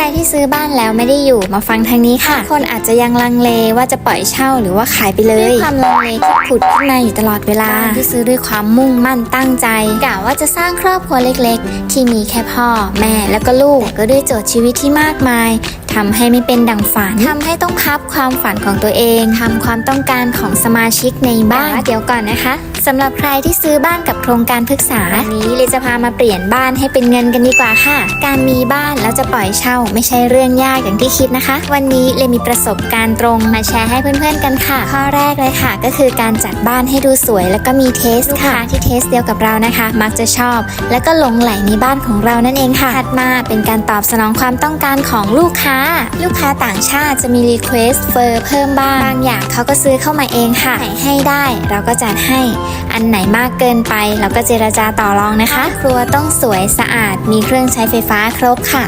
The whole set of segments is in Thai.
รที่ซื้อบ้านแล้วไม่ได้อยู่มาฟังทางนี้ค่ะ คนอาจจะยังลังเลว่าจะปล่อยเช่าหรือว่าขายไปเลยด้วยความลังเลที่ผุดขึ้นมาอยู่ตลอดเวลาที่ซื้อด้วยความมุ่งมั่นตั้งใจกะว่าจะสร้างครอบครัวเล็กๆ ที่มีแค่พ่อ แม่แล้วก็ลูกแต่ก็ด้วยโจทย์ชีวิตที่มากมายทำให้ไม่เป็นดังฝันทำให้ต้องพับความฝันของตัวเองทำความต้องการของสมาชิกในบ้านแต่ว่าเดี๋ยวก่อนนะคะสำหรับใครที่ซื้อบ้านกับโครงการพฤกษานนี้เลยจะพามาเปลี่ยนบ้านให้เป็นเงินกันดีกว่าค่ะ การมีบ้านแล้วจะปล่อยเช่า ไม่ใช่เรื่องยากอย่างที่คิดนะคะ วันนี้เลยมีประสบการณ์ตรงมาแชร์ให้เพื่อนๆกันค่ะ ข้อแรกเลยค่ะ ก็คือการจัดบ้านให้ดูสวย แล้วก็มีเทสค่ะที่เทสเดียวกับเรานะคะ มักจะชอบ แล้วก็หลงไหลในบ้านของเรานั่นเองค่ะถัดมาเป็นการตอบสนองความต้องการของลูกค้า ลูกค้าต่างชาติจะมีรีเควสเฟอร์เพิ่มบ้างบางอย่างเขาก็ซื้อเข้ามาเองค่ะให้ได้เราก็จัดให้ อันไหนมากเกินไปเราก็เจรจาต่อรองนะคะ ครัวต้องสวยสะอาดมีเครื่องใช้ไฟฟ้าครบค่ะ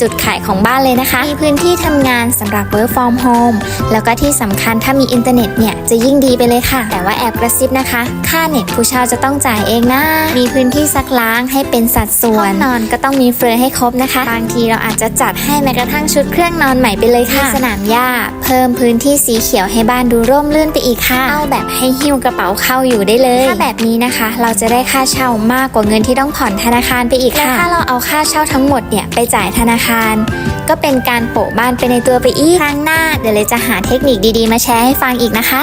จุดขายของบ้านเลยนะคะ มีพื้นที่ทำงานสำหรับ work from home แล้วก็ที่สำคัญถ้ามีอินเทอร์เน็ตเนี่ยจะยิ่งดีไปเลยค่ะ แต่ว่าแอบกระซิบนะคะ ค่าเน็ตผู้เช่าจะต้องจ่ายเองนะ มีพื้นที่ซักล้างให้เป็นสัดส่วนนอนก็ต้องมีเฟอร์ให้ครบนะคะ บางทีเราอาจจะจัดให้แม้กระทั่งชุดเครื่องนอนใหม่ไปเลยค่ะ สนามหญ้า เพิ่มพื้นที่สีเขียวให้บ้านดูร่มรื่นไปอีกค่ะ เอาแบบให้หิ้วกระเป๋าเข้าอยู่ได้เลย ถ้าแบบนี้นะคะ เราจะได้ค่าเช่ามากกว่าเงินที่ต้องผ่อนธนาคารไปอีกค่ะ ถ้าเราเอาค่าเช่าทั้งหมดเนี่ยไปจ่ายธนาคารก็เป็นการโปะบ้านไปในตัวไปอีก ครั้งหน้า เดี๋ยวเลยจะหาเทคนิคดีๆ มาแชร์ให้ฟังอีกนะคะ